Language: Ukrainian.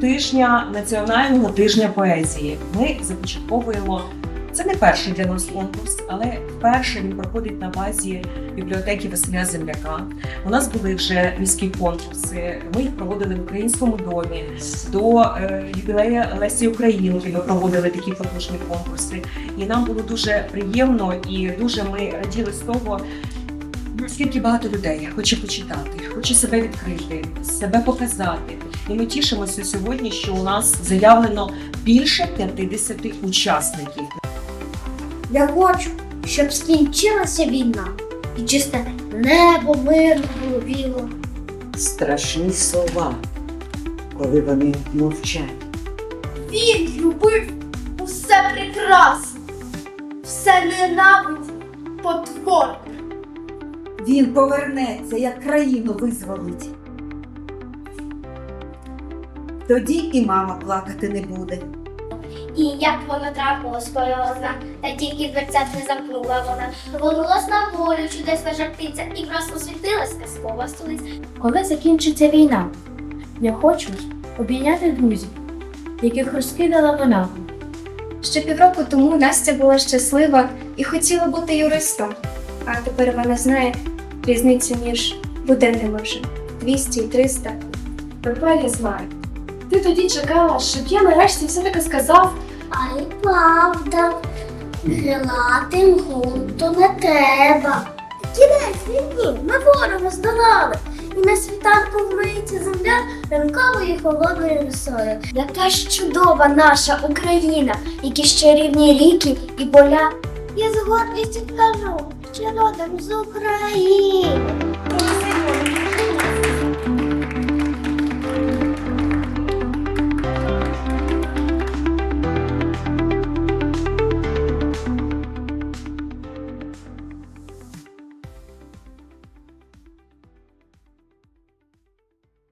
тижня національного тижня поезії. Ми започатковуємо. Це не перший для нас конкурс, але вперше він проходить на базі бібліотеки Василя Земляка. У нас були вже міські конкурси. Ми їх проводили в українському домі. До е, ювілея Лесі Українки ми проводили такі потужні конкурси. І нам було дуже приємно і дуже ми раділи з того, наскільки багато людей хоче почитати, хоче себе відкрити, себе показати. І ми тішимося сьогодні, що у нас заявлено більше 50 учасників. Я хочу, щоб скінчилася війна і чисте небо мирно було біло. страшні слова, коли вони мовчать. Він любив усе прекрасне, все ненавидів потворне. Він повернеться, як країну визволить. Тоді і мама плакати не буде. І як воно трапилось, коли та тільки дверцят не замкнула вона. Вернулась на волю чудесна жартиця і враз освітилась казкова столиця. Коли закінчиться війна, я хочу обійняти друзів, яких розкидала вона. Ще півроку тому Настя була щаслива і хотіла бути юристом, а тепер вона знає різницю між буденними вже 200 і 300. Тепер я знаю. Ти тоді чекала, щоб я нарешті все таки сказав, А й правда, гелати гунту не треба. Кінець війні, ми ворога здолали. І на світанку вмиється земля ранковою холодною росою. Яка ж чудова наша Україна, які ще рівні ріки і поля. Я з гордістю кажу, що родом з України.